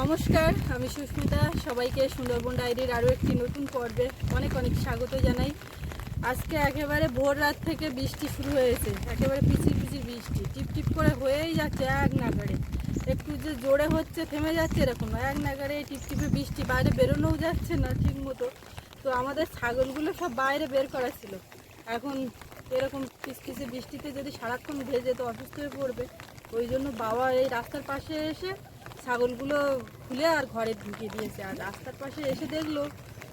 নমস্কার, আমি সুস্মিতা। সবাইকে সুন্দরবন ডায়েরির আরও একটি নতুন পর্বে অনেক অনেক স্বাগত জানাই। আজকে একেবারে ভোর রাত থেকে বৃষ্টি শুরু হয়েছে। একেবারে পিচি পিচি বৃষ্টি। টিপ টিপ করে হয়েই যাচ্ছে এক নাগাড়ে। একটু যে জোরে হচ্ছে, থেমে যাচ্ছে এরকম এক এই টিপ টিপে বৃষ্টি বাইরে বেরোনোও যাচ্ছে না ঠিক মতো। তো আমাদের ছাগলগুলো সব বাইরে বের করা ছিল। এখন এরকম পিচপিচে বৃষ্টিতে যদি সারাক্ষণ ভেজে তো অসুস্থ হয়ে পড়বে। ওই জন্য বাবা এই রাস্তার পাশে এসে ছাগলগুলো খুলে আর ঘরে ঢুকিয়ে দিয়েছে। আর রাস্তার পাশে এসে দেখল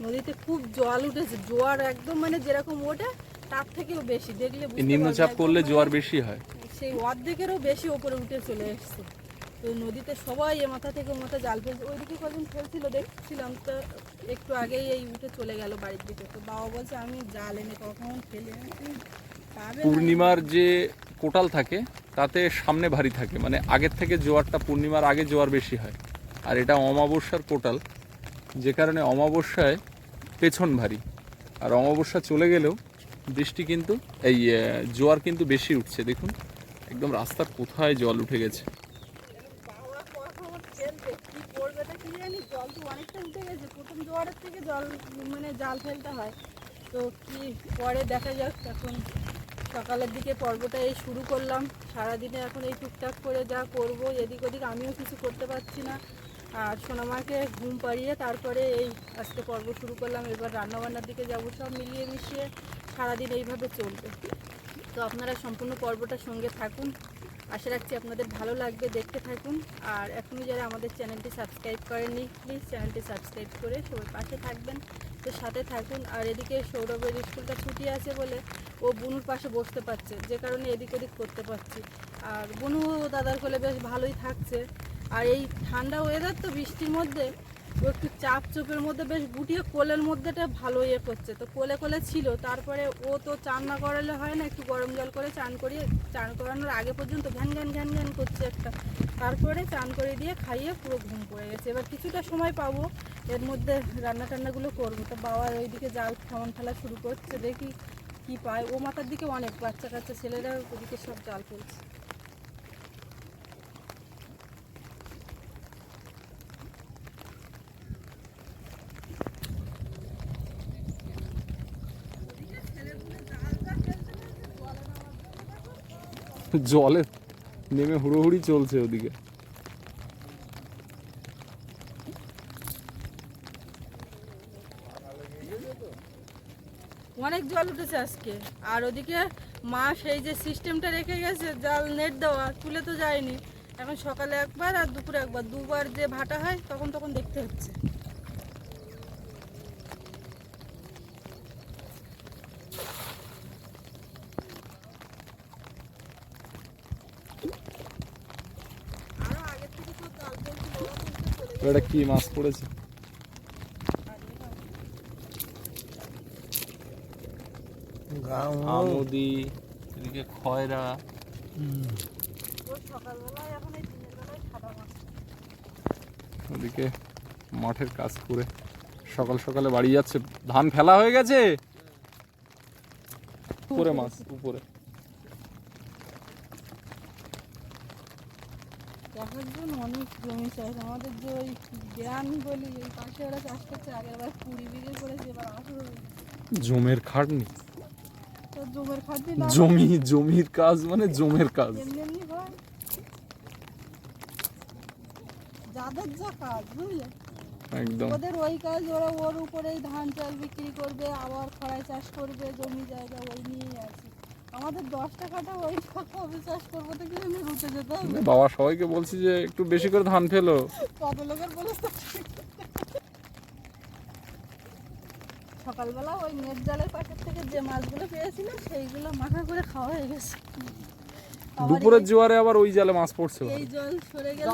নদীতে খুব জল উঠেছে। জোয়ার একদম মানে যেরকম ওঠে তার থেকেও বেশি। দেখলে নিম্নচাপ পড়লে একদম জোয়ার মানে বেশি হয়। সেই অর্ধেকেরও বেশি ওপরে উঠে চলে এসছে। তো নদীতে সবাই এ মাথা থেকে মাথা জাল ফেলছে। ওইদিকে কজন ফেলছিল দেখছিলাম তো একটু আগেই এই উঠে চলে গেল বাড়ির দিকে। তো বাবা বলছে আমি জাল এনে কখন ফেলে। পূর্ণিমার যে কোটাল থাকে তাতে সামনে ভারী থাকে। মানে আগের থেকে জোয়ারটা পূর্ণিমার আগে জোয়ার বেশি হয়। আর এটা অমাবস্যার কোটাল যে কারণে অমাবস্যায় পেছন ভারী। আর অমাবস্যা চলে গেলেও বৃষ্টি কিন্তু, এই জোয়ার কিন্তু বেশি উঠছে। দেখুন, একদম রাস্তার কোথায় জল উঠে গেছে। জল মানে জাল ফেলতে হয়। তো কি পরে দেখা যাক এখন। সকালের দিকে পর্বটা এই শুরু করলাম। সারাদিনে এখন এই টুকটাক করে যা করব, এদিক ওদিক আমিও কিছু করতে পারছি না। আর সোনামাকে ঘুম পাড়িয়ে তারপরে এই আজকে পর্ব শুরু করলাম। এবার রান্নাবান্নার দিকে যাব সব মিলিয়ে মিশিয়ে। সারাদিন এইভাবে চলবে। তো আপনারা সম্পূর্ণ পর্বটার সঙ্গে থাকুন। আশা রাখছি আপনাদের ভালো লাগবে, দেখতে থাকুন। আর এখনও যারা আমাদের চ্যানেলটি সাবস্ক্রাইব করেননি প্লিজ চ্যানেলটি সাবস্ক্রাইব করে সবার পাশে থাকবেন। তো সাথে থাকুন। আর এদিকে সৌরভের স্কুলটা ছুটি আছে বলে ও বুনুর পাশে বসতে পারছে, যে কারণে এদিক ওদিক করতে পারছি। আর বুনু দাদার কোলে বেশ ভালোই থাকছে। আর এই ঠান্ডা ওয়েদার তো বৃষ্টির মধ্যে, ও একটু চাপ চোপের মধ্যে বেশ গুটিয়ে কোলের মধ্যেটা ভালো ইয়ে করছে। তো কোলে কোলে ছিল, তারপরে ও তো চান না করালে হয় না, একটু গরম জল করে চান করিয়ে, চান করানোর আগে পর্যন্ত ঘ্যান ঘ্যান ঘ্যান ঘ্যান করছে একটা। তারপরে চান করে দিয়ে খাইয়ে পুরো ঘুম পড়ে গেছে। এবার কিছুটা সময় পাবো, এর মধ্যে রান্না টান্নাগুলো করব। তো বাবা ওইদিকে জাল খাওয়ান ফেলা শুরু করছে, দেখি কি পায়? ও মাথার দিকে অনেক বাচ্চা কাচ্চা ছেলেরা ওদিকে সব জাল ফেলছে। জলে নেমে হুড়োহুড়ি চলছে ওদিকে অনেক জল উঠেছে আজকে। আর ওদিকে মা সেই যে সিস্টেমটা রেখে গেছে, জাল নেট দেওয়া, তুলে তো যায়নি। এখন সকালে একবার আর দুপুরে একবার। দুবার যে ভাটা হয়, তখন তখন দেখতে হচ্ছে। এটা কি মাছ পড়েছে? আমুদি এদিকে খয়রা। ওদিকে মাঠের কাজ করে সকাল সকালে বাড়ি যাচ্ছে। ধান ফেলা হয়ে গেছে? উপরে মাছ উপরে। অনেক জমি চাষ। আমাদের যে ওই গ্রাম বলি ওই পাশে ওরা চাষ করছে আগের বার কুড়ি বিঘে করেছে এবার আঠেরো জমের খাটনি। জমি জমির কাজ মানে জমের কাজ। যাদের যা কাজ বুঝলে? একদম। ওদের ওই কাজ ওরা ওর উপরেই ধান চাল বিক্রি করবে আবার খড়াই চাষ করবে জমি জায়গা ওই নিয়েই আছে। আমাদের দশ টাকাটা ওই কবে চাষ করব তো কি আমি রুটে যেতে হবে? বাবা সবাইকে বলছি যে একটু বেশি করে ধান ফেলো। কত লোকের বলে সকালবেলা ওই নেট জালের পাশের থেকে যে মাছগুলো পেয়েছিল সেইগুলো মাখা করে খাওয়া হয়ে গেছে। দুপুরের জোয়ারে আবার ওই জালে মাছ পড়ছে এই- জল সরে গেলে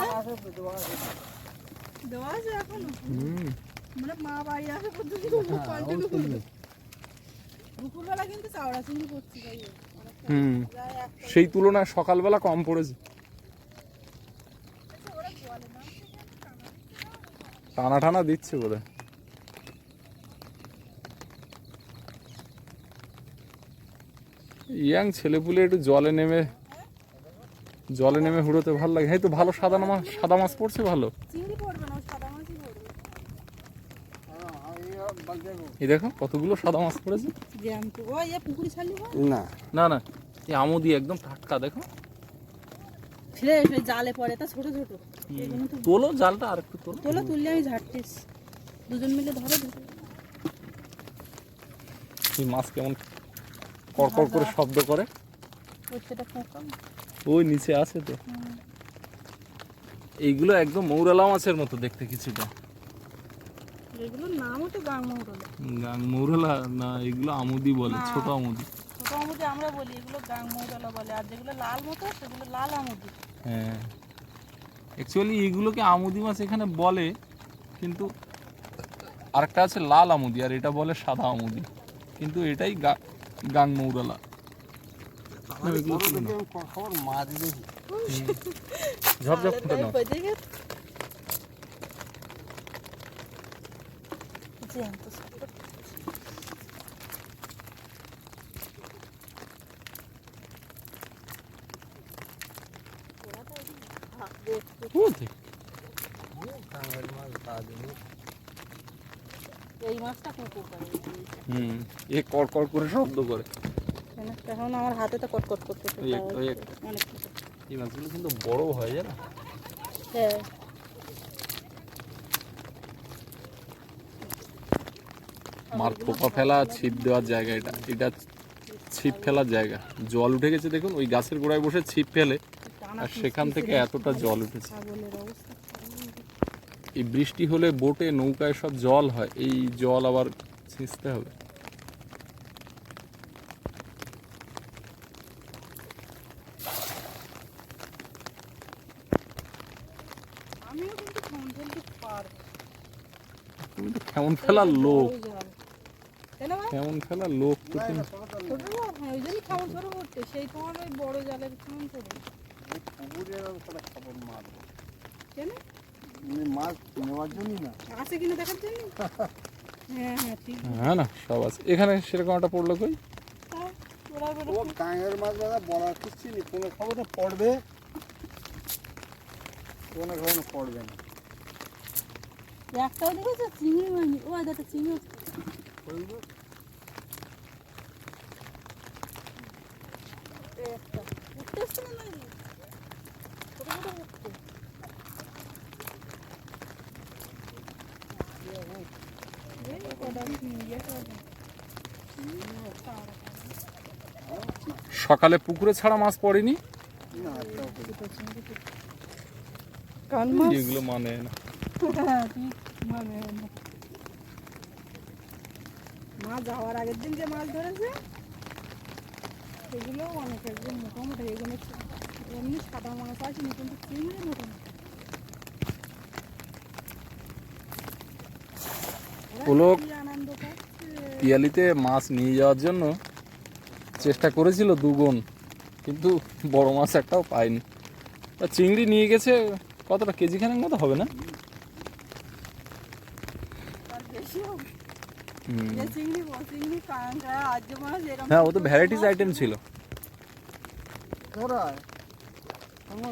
দেওয়া আছে এখনও। হুম। মানে মা বাড়ি আসে পর্যন্ত দুপুরবেলা কিন্তু চাওড়া চিংড়ি করছি হুম। সেই তুলনায় সকালবেলা কম পড়েছে। টানা টানা দিচ্ছে বোধহয় ইয়াং ছেলেপুলে একটু জলে নেমে জলে নেমে হুড়োতে ভালো লাগে। হ্যাঁ তো ভালো সাদা মাছ সাদা মাছ পড়ছে ভালো। এই দেখো কতগুলো সাদা মাছ পড়েছে। না। না না এই আমদি একদম টাটকা দেখো। জালে পড়ে তা ছোট ছোট। তোলো জালটা আর একটু তোলো। তোলো তুললে আমি ঝাড়তিস দুজন মিলে ধরো। এই মাছ কেমন কড়কড় করে শব্দ করে। ওই নিচে আছে তো। এইগুলো একদম মৌরালা মাছের মতো দেখতে কিছুটা। এগুলোর নামও তো গাং মৌরলা। গাং মৌরালা না এগুলো আমুদি বলে ছোট আমুদি। ছোট আমুদি আমরা বলি এগুলো গাং মৌরলা বলে। আর যেগুলো লাল মতো সেগুলো লাল আমুদি। হ্যাঁ। অ্যাকচুয়ালি এগুলোকে আমুদি মাছ এখানে বলে কিন্তু আরেকটা আছে লাল আমুদি আর এটা বলে সাদা আমুদি। কিন্তু এটাই গা- গাং মৌরালা ঝপঝপ করে নাও। জ্যান্ত সব। ও দেখ, কাঙ্গারি মাছ বাদে এই মাছটা কুকুর করে হুম এ কড়কড় করে শব্দ করে। এখন আমার হাতে তো কটকট করতে ওই একটা, ওই একটা। অনেক এই মাছগুলো কিন্তু বড় হয় জানো? হ্যাঁ। মার থোপা ফেলা ছিপ দেওয়ার জায়গা এটা। এটা ছিপ ফেলার জায়গা। জল উঠে গেছে দেখুন ওই গাছের গোড়ায় বসে ছিপ ফেলে। আর সেখান থেকে এতটা জল উঠেছে। এই বৃষ্টি হলে বোটে নৌকায় সব জল হয়। এই জল আবার ছিঁচতে হবে আমিও কিন্তু ফোন ফেলতে পারব তুমি তো কেমন ফেলার লোক? কেমন ফেলার লোক তো তুমি? হ্যাঁ, সেই তোমার ওই বড় জালের হ্যাঁ হ্যাঁ ঠিক। হ্যাঁ না সব আছে। এখানে সেরকম একটা পড়ল কই? মাছ দাদা বলার কিছু নেই। কোনো খবরে পড়বে? কোনো খবরে পড়বে না। একটাও দেখেছ চিংড়ি ও দাদা চিংড়ি। সকালে পুকুরে ছাড়া মাছ পড়েনি? কান মাছ এগুলো মানে না হ্যাঁ, ঠিক মানে না। মা যাওয়ার আগের দিন যে মাছ ধরেছে সেগুলো অনেক একদম মোটামুটি এগুলো এমনি সাদা মাছ আসেনি কিন্তু চিংড়ি মোটামুটি। পিয়ালিতে মাছ নিয়ে যাওয়ার জন্য চেষ্টা করেছিল দুগুণ কিন্তু বড় মাছ একটাও পায়নি। তা চিংড়ি নিয়ে গেছে কতটা কেজি খানেক মতো হবে না তার বেশি হবে। হুম। যে চিংড়ি বড় চিংড়ি কাঁকড়া আর্য মাছ এরকম হ্যাঁ ও তো ভ্যারাইটিস আইটেম ছিল।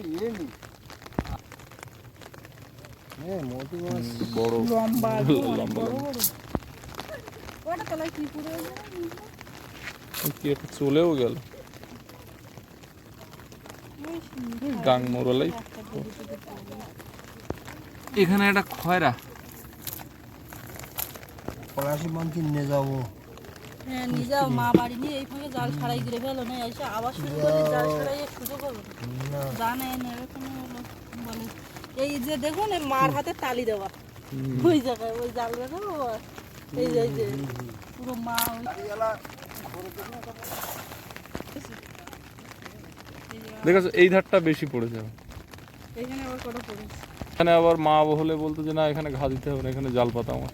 ইয়ে হ্যাঁ বড়। লম্বা লম্বা কি হয়ে চলেও গেল? গাং মোরলাই এখানে একটা খয়রা। পলাশি মাছ নিয়ে যাব। হ্যাঁ নিয়ে যাও মা বাড়ি নিয়ে এই ফাঁকে জাল ছাড়াই করে ফেলো না এসে আবার শুরু করলে জাল ছাড়াই সুযোগ হবে জানে না এরকম বলে? এই যে দেখুন এই মার হাতে তালি দেওয়া। ওই জায়গায় ওই জাল দেখো এই যে যে পুরো মা ওই এই ধারটা বেশি পড়ে যাবে। এখানে আবার কটা পড়েছে? এখানে আবার মা হলে বলতো যে না এখানে ঘা দিতে হবে না এখানে জাল পাতা আমার।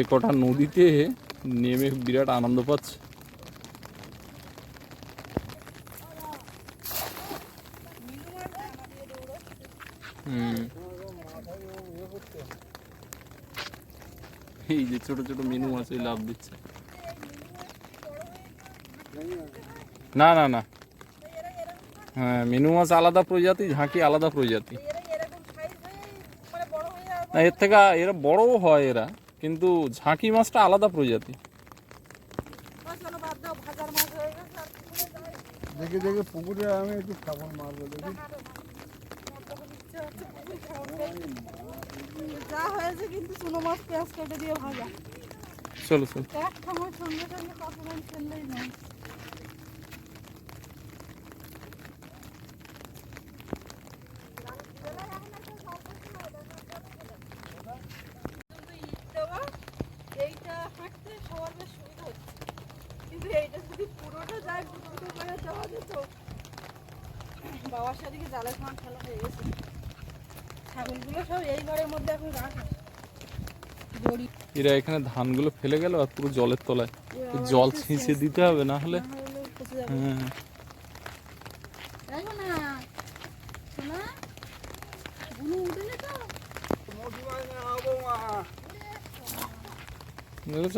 এ কটা নদীতে নেমে বিরাট আনন্দ পাচ্ছে। এই যে ছোট ছোট মিনু মাছ লাভ দিচ্ছে। না না না। হ্যাঁ মিনু মাছ আলাদা প্রজাতি, ঝাঁকি আলাদা প্রজাতি। না, এর থেকে, এরা বড়ও হয় এরা। কিন্তু ঝাঁকি মাছটা আলাদা প্রজাতি। দেখে দেখে পুকুরে আমি একটু খাবার মারবো দেখি। যা হয়েছে কিন্তু চুনো মাছ পেঁয়াজ কেটে দিয়ে ভাজা। চলো চলো। এক সময় সঙ্গে সঙ্গে কাপড় ফেললেই নয় এইটা হাঁটতে সবার বেশ সুবিধা হচ্ছে কিন্তু এইটা যদি পুরোটা যায় পুরোটা করে যাওয়া যেত বাবার সাথে জালের খান খেলা হয়ে গেছে ছাগলগুলো সব এই ঘরের মধ্যে এখন রাখা দড়ি এরা এখানে ধানগুলো ফেলে গেল আর পুরো জলের তলায়। জল ছিঁচে দিতে হবে না হলে। হ্যাঁ।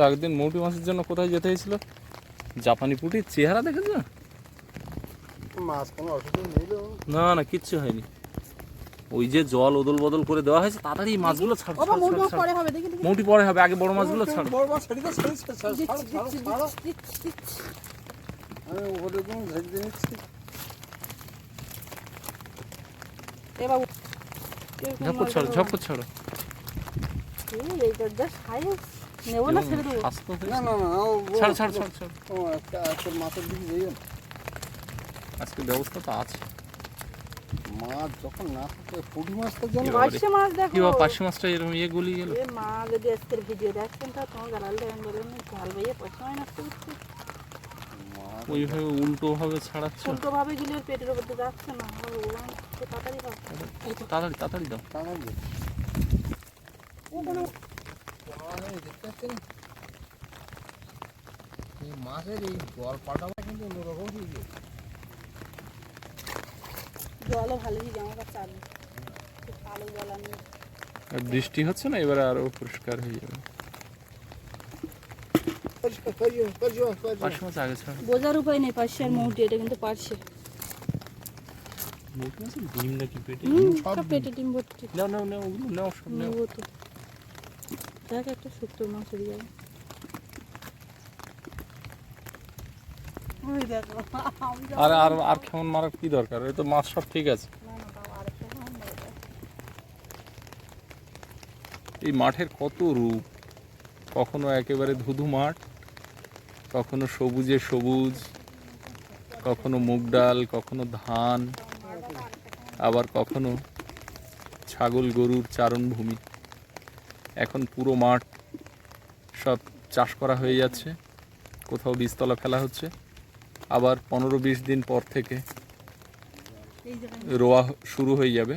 একদিন মৌটি মাছের জন্য কোথায় যেতে হয়েছিল? জাপানি পুটির চেহারা দেখেছ? মাছ কোনো অসুবিধা নেই না না কিচ্ছু হয়নি। ওই যে জল ওদল বদল করে দেওয়া হয়েছে তাড়াতাড়ি মাছগুলো ছাড় ছাড়, ছাড়, ছাড়। পরে হবে দেখি দেখি মৌটি পরে হবে আগে বড় মাছগুলো ছাড় ঝপট ছাড়ো ঝপট ছাড়ো না। নেব ছেড়ে দেবো। না না না ছাড় ছাড় ছাড় ছাড় ও একটা একটা মাছের দিকে। আজকে ব্যবস্থা তো আছে মাছ যখন না থাকে পুঁটি জন্য এবার- পার্শে মাছ দেখো। কি পার্শে মাছটা এরকম ইয়ে গলিয়ে গেল? এ মা যদি আজকের ভিডিও দেখছেন তা তোমার গালাল দেবেন বলেন ঝাল ভাইয়ে পয়সা হয় না করছি ওইভাবে উল্টো ভাবে ছাড়াচ্ছ উল্টো ভাবে গিলে পেটের উপর দিয়ে যাচ্ছে না। তো তাড়াতাড়ি হয় তাড়াতাড়ি তাড়াতাড়ি দাও। দিয়ে ও কোনো দেখতে মাছের এই জল পাটাটা কিন্তু অন্যরকম হয়ে গেছে জলও ভালোই জামা আলু কালো জল আমি আর বৃষ্টি হচ্ছে না এবারে আরও পরিষ্কার হয়ে যাবে। বোঝার উপায় নেই পার্শে আর মৌটি এটা কিন্তু পার্শে মোট মাছের ডিম নাকি পেটে? সব সব পেটে ডিম ভর্তি। নাও নাও নাও ওগুলো নাও সব নাও। দেখ একটা শুক্তো মাছ হয়ে যাবে ওই দেখো আমি যখন- আর আর আর কেমন মারার কি দরকার? এই তো মাছ সব ঠিক আছে। এই মাঠের কত রূপ? কখনো একেবারে ধুধু মাঠ কখনো সবুজে সবুজ কখনো মুগ ডাল কখনো ধান আবার কখনো ছাগল গরুর চারণভূমি। এখন পুরো মাঠ সব চাষ করা হয়ে যাচ্ছে কোথাও বীজতলা ফেলা হচ্ছে। আবার পনেরো বিশ দিন পর থেকে রোয়া শুরু হয়ে যাবে।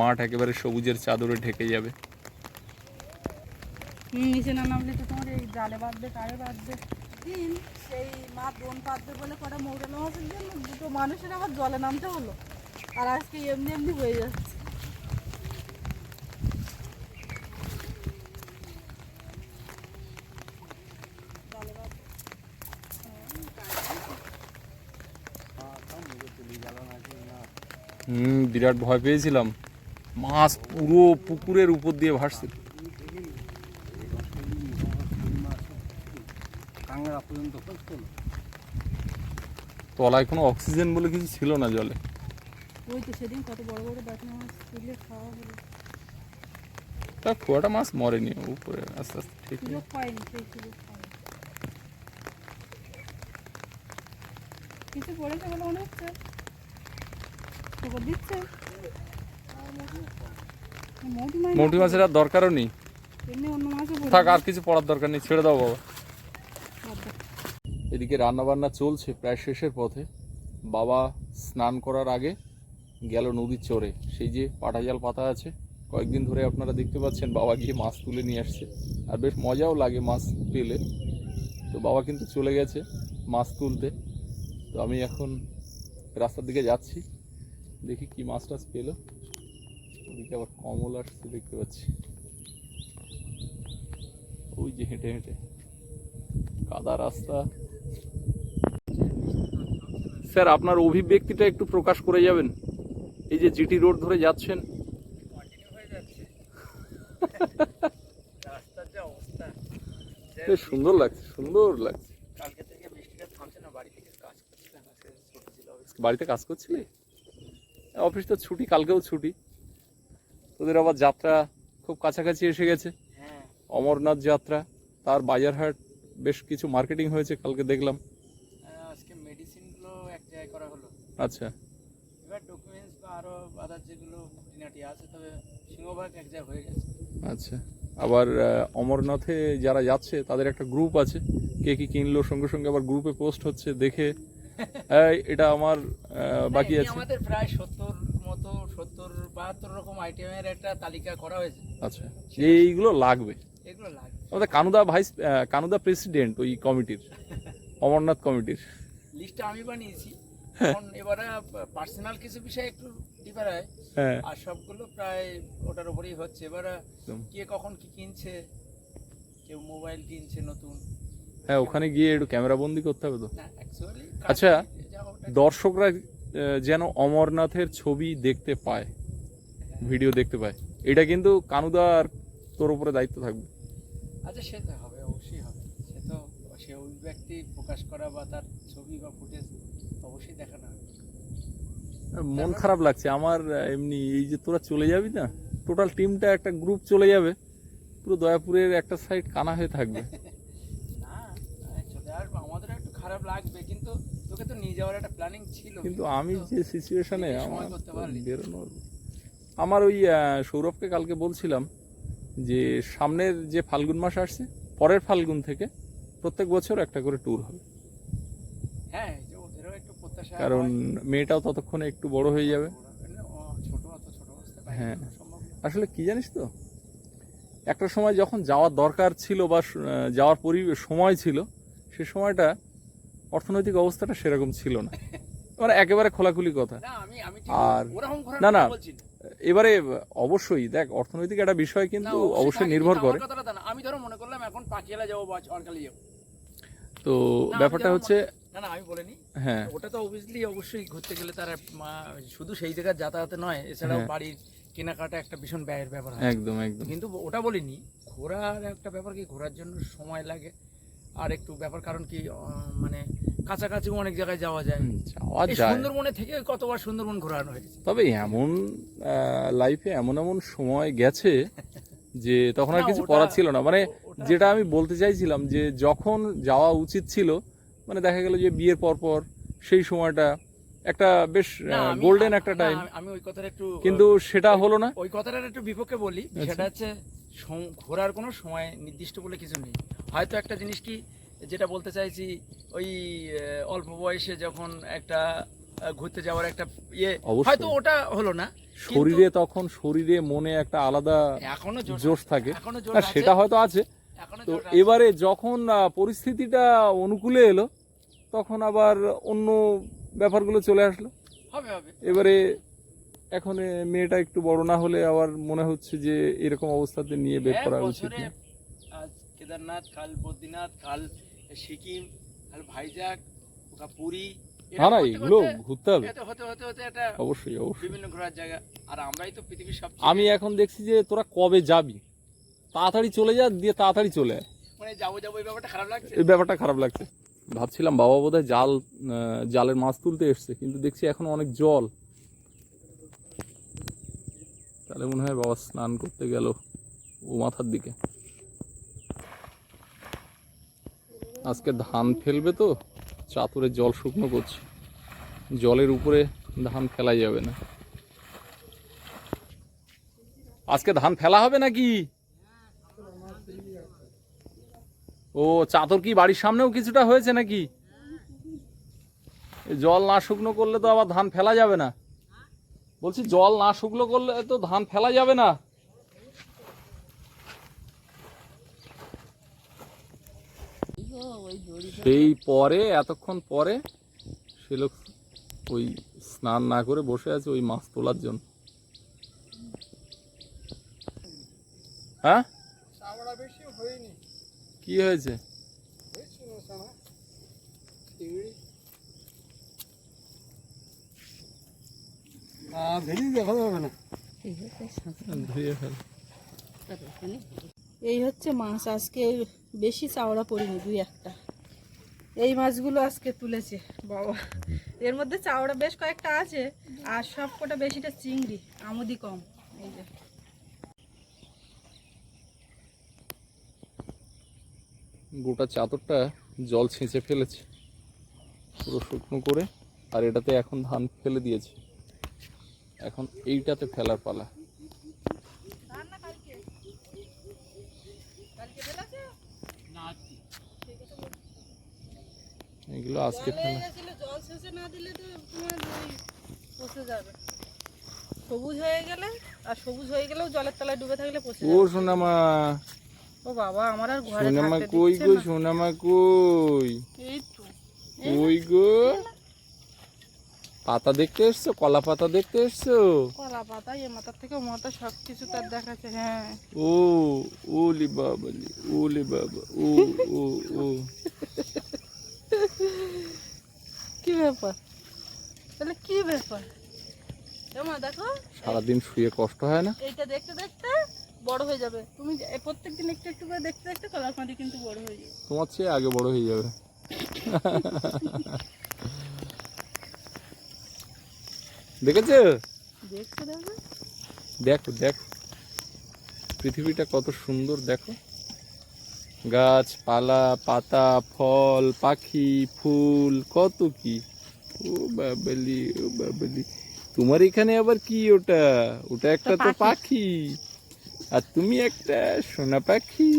মাঠ একেবারে সবুজের চাদরে ঢেকে যাবে। নিচে না নামলে তো তোমার এই জালে বাঁধবে কারে বাঁধবে? সেই মা বোন পাতবে বলে কটা মৌরানো মাছের জন্য? দুটো মানুষের আবার জলে নামতে হলো। আর আজকে এমনি এমনি হয়ে যাচ্ছে। হুম বিরাট ভয় পেয়েছিলাম। মাছ পুরো পুকুরের উপর দিয়ে ভাসছিল। তলায় কোনো অক্সিজেন বলে কিছু ছিল না জলে। ওই তো সেদিন কত বড় বড় বাটনা মাছ তুলে খাওয়া হলো। তা খুব একটা মাছ মরেনি উপরে আস্তে আস্তে ঠিক। কিছু পড়েছে বলে মনে হচ্ছে দিচ্ছে মৌটি মাছের আর দরকারও নেই। থাক আর কিছু পড়ার দরকার নেই ছেড়ে দাও বাবা। এদিকে রান্না বান্না চলছে প্রায় শেষের পথে। বাবা স্নান করার আগে গেল নদীর চরে। সেই যে পাটা জাল পাতা আছে কয়েকদিন ধরে আপনারা দেখতে পাচ্ছেন বাবা গিয়ে মাছ তুলে নিয়ে আসছে। আর বেশ মজাও লাগে মাছ পেলে। তো বাবা কিন্তু চলে গেছে মাছ তুলতে। তো আমি এখন রাস্তার দিকে যাচ্ছি। দেখি কি মাছ টাছ পেল। ওদিকে আবার কমল আসছে দেখতে পাচ্ছি। ওই যে হেঁটে হেঁটে। কাদা রাস্তা। স্যার আপনার অভিব্যক্তিটা একটু প্রকাশ করে যাবেন। এই যে জিটি রোড ধরে যাচ্ছেন। হয়ে সুন্দর লাগছে সুন্দর লাগছে। বাড়িতে কাজ করছিলি? অফিস তো ছুটি কালকেও ছুটি। তোদের আবার যাত্রা খুব কাছাকাছি এসে গেছে। হ্যাঁ। অমরনাথ যাত্রা তার বাজারহাট বেশ কিছু মার্কেটিং হয়েছে কালকে দেখলাম। আজকে মেডিসিনগুলো এক জায়গায় করা হলো। আচ্ছা। এবার ডকুমেন্টস বা আরও আদার যেগুলো খুঁটিনাটি আছে তবে সিংহভাগ এক জায়গায় হয়ে গেছে। আচ্ছা। আবার অমরনাথে যারা যাচ্ছে তাদের একটা গ্রুপ আছে। কে কি কিনলো সঙ্গে সঙ্গে আবার গ্রুপে পোস্ট হচ্ছে দেখে এটা আমার বাকি আছে। আমাদের প্রায় সত্তর মতো সত্তর বাহাত্তর রকম আইটেমের একটা তালিকা করা হয়েছে। আচ্ছা। এইগুলো লাগবে? এগুলো লাগবে। আমাদের কানুদা ভাইস কানুদা প্রেসিডেন্ট ওই কমিটির অমরনাথ কমিটির। লিস্টটা আমি বানিয়েছি। এখন এবারে পার্সোনাল কিছু বিষয় একটু ডিফার হয়। হ্যাঁ। আর সবগুলো প্রায় ওটার উপরেই হচ্ছে। এবারে কে কখন কি কিনছে কেউ মোবাইল কিনছে নতুন। হ্যাঁ ওখানে গিয়ে একটু ক্যামেরা বন্দি করতে হবে তো। আচ্ছা, দর্শকরা যেন অমরনাথের ছবি দেখতে পায় ভিডিও দেখতে পায় এটা কিন্তু কানুদার তোর উপরে দায়িত্ব থাকবে। আচ্ছা সে তো হবে অবশ্যই হবে। সে তো সে ওই ব্যক্তি প্রকাশ করা বা তার ছবি বা ফুটেজ অবশ্যই দেখানো হবে। মন খারাপ লাগছে আমার এমনি এই যে তোরা চলে যাবি না টোটাল টিমটা একটা গ্রুপ চলে যাবে পুরো দয়াপুরের একটা সাইড কানা হয়ে থাকবে না চলে আসব আমাদের একটু খারাপ লাগবে কিন্তু তোকে তো নিয়ে যাওয়ার একটা প্ল্যানিং ছিল। কিন্তু আমি যে সিচুয়েশনে আমার। বেরোনোর আমার ওই সৌরভকে কালকে বলছিলাম যে সামনের যে ফাল্গুন মাস আসছে পরের ফাল্গুন থেকে প্রত্যেক বছর একটা করে ট্যুর হবে। হ্যাঁ কারণ মেয়েটাও ততক্ষণে একটু বড় হয়ে যাবে। হ্যাঁ। আসলে কি জানিস তো একটা সময় যখন যাওয়ার দরকার ছিল বা যাওয়ার পরি সময় ছিল সে সময়টা অর্থনৈতিক অবস্থাটা সেরকম ছিল না। মানে একেবারে খোলাখুলি কথা। না আমি আমি আর- না, না। এবারে অবশ্যই দেখ অর্থনৈতিক একটা বিষয় কিন্তু অবশ্যই নির্ভর করে। আমি ধরো মনে করলাম এখন পাকিয়ালা যাব বা অরকালি যাব। তো ব্যাপারটা হচ্ছে না না আমি বলিনি। হ্যাঁ। ওটা তো অবভিয়াসলি অবশ্যই ঘুরতে গেলে তার শুধু সেই জায়গার যাতায়াতে নয় এছাড়াও হ্যাঁ। বাড়ির কেনাকাটা একটা ভীষণ ব্যয়ের ব্যাপার হয়। একদম একদম। কিন্তু ওটা বলিনি ঘোরার একটা ব্যাপার কি? ঘোরার জন্য সময় লাগে। আর একটু ব্যাপার কারণ কি মানে কাছাকাছি অনেক জায়গায় যাওয়া যায়। যাওয়া যায়। সুন্দরবনে থেকে কতবার সুন্দরবন ঘোরানো হয়েছে? তবে এমন লাইফে এমন এমন সময় গেছে যে তখন আর কিছু করার ছিল না। মানে যেটা আমি বলতে চাইছিলাম যে যখন যাওয়া উচিত ছিল মানে দেখা গেল যে বিয়ের পর পর সেই সময়টা একটা বেশ গোল্ডেন একটা টাইম আমি- আমি ওই কথাটা একটু কিন্তু সেটা হলো না। ওই কথাটার একটু বিপক্ষে বলি আচ্ছা। সেটা হচ্ছে ঘোরার কোনো সময় নির্দিষ্ট বলে কিছু নেই। হয়তো একটা জিনিস কি যেটা বলতে চাইছি ওই অল্প বয়সে যখন একটা ঘুরতে যাওয়ার একটা ইয়ে হয়তো ওটা হলো না শরীরে তখন শরীরে মনে একটা আলাদা এখনও জোর জোশ থাকে। সেটা হয়তো আছে। তো এবারে যখন পরিস্থিতিটা অনুকূলে এলো তখন আবার অন্য ব্যাপারগুলো চলে আসলো। হবে হবে। এবারে এখন মেয়েটা একটু বড় না হলে আবার মনে হচ্ছে যে এরকম অবস্থাতে নিয়ে বের করা উচিত না। কেদারনাথ কাল বদ্রীনাথ কাল সিকিম কাল ভাইজাগ কাল পুরী না না এগুলো ঘুরতে হবে। এতে হতে হতে হতে একটা অবশ্যই অবশ্যই। বিভিন্ন ঘোরার জায়গা। আর আমরাই তো পৃথিবীর সব আমি এখন দেখছি যে তোরা কবে যাবি? তাড়াতাড়ি চলে যা দিয়ে তাড়াতাড়ি চলে আয়। মানে যাব যাব এই ব্যাপারটা খারাপ লাগছে? এই ব্যাপারটা খারাপ লাগছে। ভাবছিলাম বাবা বোধহয় জাল জালের মাছ তুলতে এসছে কিন্তু দেখছি এখন অনেক জল। তাহলে মনে হয় বাবা স্নান করতে গেল ও মাথার দিকে। আজকে ধান ফেলবে তো, চাতুরে জল শুকনো করছে। জলের উপরে ধান ফেলা যাবে না। আজকে ধান ফেলা হবে নাকি? ও চাদর কি বাড়ির সামনেও কিছুটা হয়েছে নাকি? জল না শুকনো করলে তো আবার ধান ফেলা যাবে না। বলছি জল না শুকনো করলে তো ধান ফেলা যাবে না ওই দড়ি ধরে- সেই পরে এতক্ষণ পরে সে লোক ওই স্নান না করে বসে আছে ওই মাছ তোলার জন্য। হ্যাঁ? কি হয়েছে? এই হচ্ছে মাছ আজকে বেশি চাওড়া পড়িনি দুই একটা। এই মাছগুলো আজকে তুলেছে, বাবা। এর মধ্যে চাওড়া বেশ কয়েকটা আছে, আর সব কটা বেশিটা চিংড়ি, আমুদি কম, এই যে। গোটা চাদরটা জল ছেঁচে ফেলেছে, পুরো শুকনো করে, আর এটাতে এখন ধান ফেলে দিয়েছে। এখন এইটাতে ফেলার পালা। এগুলো আজকে ফেলা। জল শেষে না দিলে তো তোমার পচে যাবে। সবুজ হয়ে গেলে আর সবুজ হয়ে গেলেও জলের তলায় ডুবে থাকলে পচে ও সোনামা। ও বাবা আমার আর ঘরে সোনামা কই গো সোনামা কই? এই তো। কই গো? পাতা দেখতে এসছো? কলা পাতা দেখতে এসছো? কলা পাতা এ মাথার থেকে মাথা সব কিছু তার দেখাচ্ছে হ্যাঁ। ও ওলি বাবা ওলি বাবা ও ও ও। ব্যাপার? তাহলে কি ব্যাপার? দেখো। সারাদিন শুয়ে কষ্ট হয় না? এইটা দেখতে দেখতে বড় হয়ে যাবে। তুমি প্রত্যেক দিন একটু একটু করে দেখতে দেখতে কলার মাটি কিন্তু বড় হয়ে যাবে। তোমার চেয়ে আগে বড় হয়ে যাবে। দেখেছ? দেখবে দেখো দেখো। পৃথিবীটা কত সুন্দর দেখো। গাছপালা পাতা ফল পাখি ফুল কত কি। ও বাবালি ও বাবালি। তোমার এখানে আবার কি ওটা? ওটা একটা তো পাখি। আর তুমি একটা সোনা পাখি।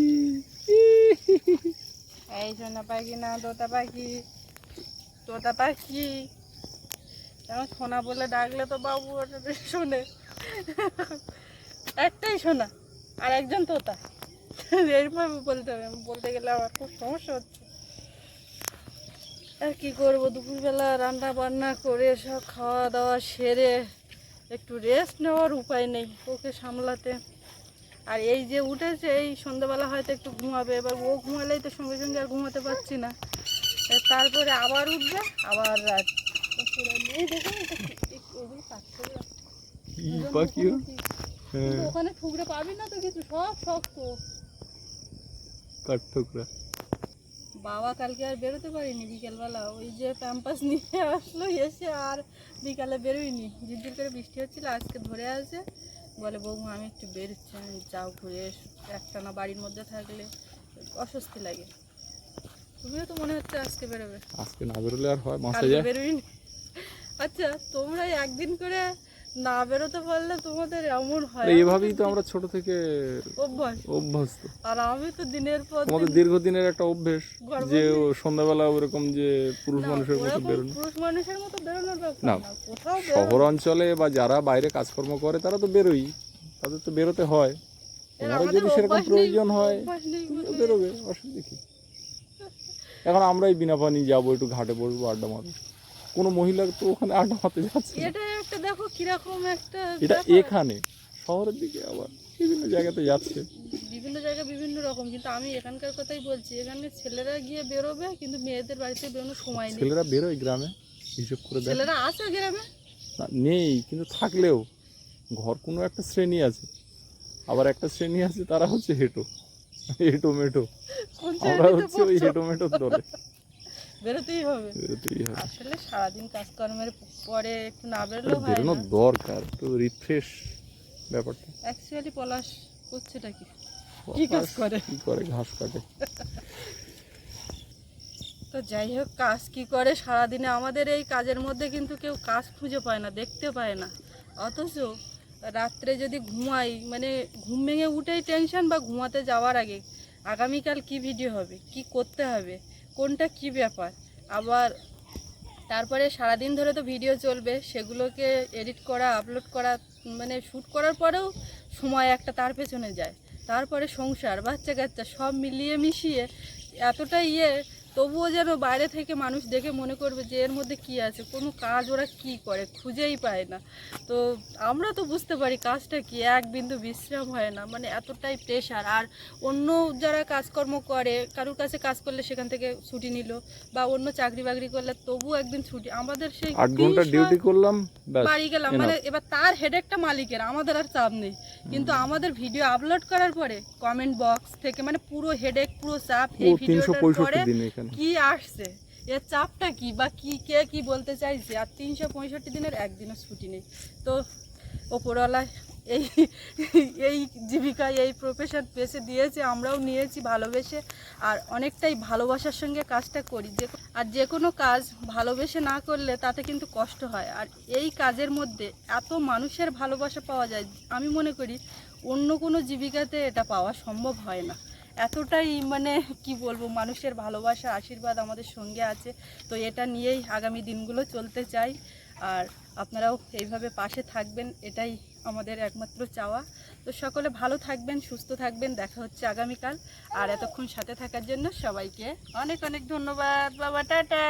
এই সোনা পাখি না তোতা পাখি। তোতা পাখি। এখন সোনা বলে ডাকলে তো বাবু শোনে। একটাই সোনা আর একজন তোতা। এইভাবে বলতে হবে বলতে গেলে আমার খুব সমস্যা হচ্ছে। আর কি করব? দুপুরবেলা রান্না বান্না করে সব খাওয়া দাওয়া সেরে একটু রেস্ট নেওয়ার উপায় নেই ওকে সামলাতে। আর এই যে উঠেছে এই সন্ধ্যাবেলা হয়তো একটু ঘুমাবে। এবার ও ঘুমালেই তো সঙ্গে সঙ্গে আর ঘুমাতে পারছি না। তারপরে আবার উঠবে আবার রাত। হ্যাঁ। ওখানে ঠুকরে পাবি না তো কিছু সব শক্ত। কাঠঠোকরা। বাবা কালকে আর বেরোতে পারিনি বিকেলবেলা। ওই যে প্যাম্পাস নিয়ে আসলো এসে আর বিকালে বেরোয়নি। ঝিরঝির করে বৃষ্টি হচ্ছিল আজকে ধরে আছে। বলে বৌমা আমি একটু বেরোচ্ছি আমি যাও ঘুরে এসো। একটানা বাড়ির মধ্যে থাকলে অস্বস্তি লাগে। তুমিও তো মনে হচ্ছে আজকে বেরোবে। আজকে না বেরোলে আর হয় মাসে যায়। বেরোয়নি। আচ্ছা তোমরা একদিন করে না বেরোতে পারলে তোমাদের এমন হয়। এভাবেই তো আমরা ছোট থেকে অভ্যাস অভ্যস্ত। আর আমি তো দিনের পর আমাদের দীর্ঘদিনের একটা অভ্যেস যে সন্ধ্যাবেলা ওরকম যে পুরুষ মানুষের মতো বেরোনো। পুরুষ মানুষের মতো বেরোনোর না, শহর অঞ্চলে বা যারা বাইরে কাজকর্ম করে তারা তো বেরোই। তাদের তো বেরোতে হয়। তোমারও যদি সেরকম প্রয়োজন হয় বেরোবে অসুবিধা কি? এখন আমরাই বিনা পানি যাব একটু ঘাটে বসবো আড্ডা মারবো। কোনো মহিলা তো ওখানে আড্ডা মারতে যাচ্ছে। এটা একটা দেখো কীরকম একটা এটা এখানে শহরের দিকে আবার বিভিন্ন জায়গাতে যাচ্ছে। বিভিন্ন জায়গায় বিভিন্ন রকম কিন্তু আমি এখানকার কথাই বলছি এখানে ছেলেরা গিয়ে বেরোবে কিন্তু মেয়েদের বাড়িতে বেরোনোর সময় নেই। ছেলেরা বেরোয় গ্রামে হিসেব করে দেখ। ছেলেরা আছে গ্রামে? না, নেই কিন্তু থাকলেও। ঘর কোনো একটা শ্রেণি আছে আবার একটা শ্রেণি আছে তারা হচ্ছে হেঁটো। হেঁটো মেটো আমরা হচ্ছে ওই? হেঁটো মেটোর দলে। বেরোতেই হবে। বেরোতেই হবে। আসলে সারাদিন কাজকর্মের পরে একটু না বেরোলেও হয় না। বেরোনোর দরকার একটু রিফ্রেশ ব্যাপারটা। অ্যাকচুয়ালি পলাশ করছেটা কি? কি কাজ করে? কি করে ঘাস কাটে। তো যাই হোক কাজ কি করে? সারাদিনে আমাদের এই কাজের মধ্যে কিন্তু কেউ কাজ খুঁজে পায় না দেখতে পায় না। অথচ রাত্রে যদি ঘুমাই মানে ঘুম ভেঙে উঠেই টেনশন বা ঘুমাতে যাওয়ার আগে আগামীকাল কি ভিডিও হবে কি করতে হবে? কোনটা কি ব্যাপার? আবার তারপরে সারাদিন ধরে তো ভিডিও চলবে, সেগুলোকে এডিট করা আপলোড করা মানে শ্যুট করার পরেও সময় একটা তার পেছনে যায়। তারপরে সংসার বাচ্চা কাচ্চা সব মিলিয়ে মিশিয়ে এতটা ইয়ে তবুও যেন বাইরে থেকে মানুষ দেখে মনে করবে যে এর মধ্যে কি আছে কোনো কাজ ওরা কি করে খুঁজেই পায় না। তো আমরা তো বুঝতে পারি কাজটা কি এক বিন্দু বিশ্রাম হয় না মানে এতটাই প্রেশার আর অন্য যারা কাজকর্ম করে কারোর কাছে কাজ করলে সেখান থেকে ছুটি নিল বা অন্য চাকরি বাকরি করলে তবু একদিন ছুটি। আমাদের সেই আট ঘণ্টা ডিউটি করলাম বাড়ি গেলাম। মানে এবার তার হেডেকটা মালিকের আমাদের আর চাপ নেই। কিন্তু আমাদের ভিডিও আপলোড করার পরে কমেন্ট বক্স থেকে মানে পুরো হেডেক পুরো চাপ এই ভিডিওটার পরে কি আসছে? এর চাপটা কি বা কি, কে কি বলতে চাইছে? আর তিনশো পঁয়ষট্টি দিনের একদিনও ছুটি নেই। তো ওপরওয়ালা এই এই জীবিকা, এই প্রফেশন পেশে দিয়েছে, আমরাও নিয়েছি ভালোবেসে। আর অনেকটাই ভালোবাসার সঙ্গে কাজটা করি। যে আর যে কোনো কাজ ভালোবেসে না করলে তাতে কিন্তু কষ্ট হয়। আর এই কাজের মধ্যে এত মানুষের ভালোবাসা পাওয়া যায়, আমি মনে করি অন্য কোনো জীবিকাতে এটা পাওয়া সম্ভব হয় না। এতটাই মানে কি বলব, মানুষের ভালোবাসা, আশীর্বাদ আমাদের সঙ্গে আছে। তো এটা নিয়েই আগামী দিনগুলো চলতে চাই। আর আপনারাও এইভাবে পাশে থাকবেন, এটাই আমাদের একমাত্র চাওয়া। তো সকলে ভালো থাকবেন, সুস্থ থাকবেন, দেখা হচ্ছে আগামীকাল। আর এতক্ষণ সাথে থাকার জন্য সবাইকে অনেক অনেক ধন্যবাদ। বাবা, টাটা!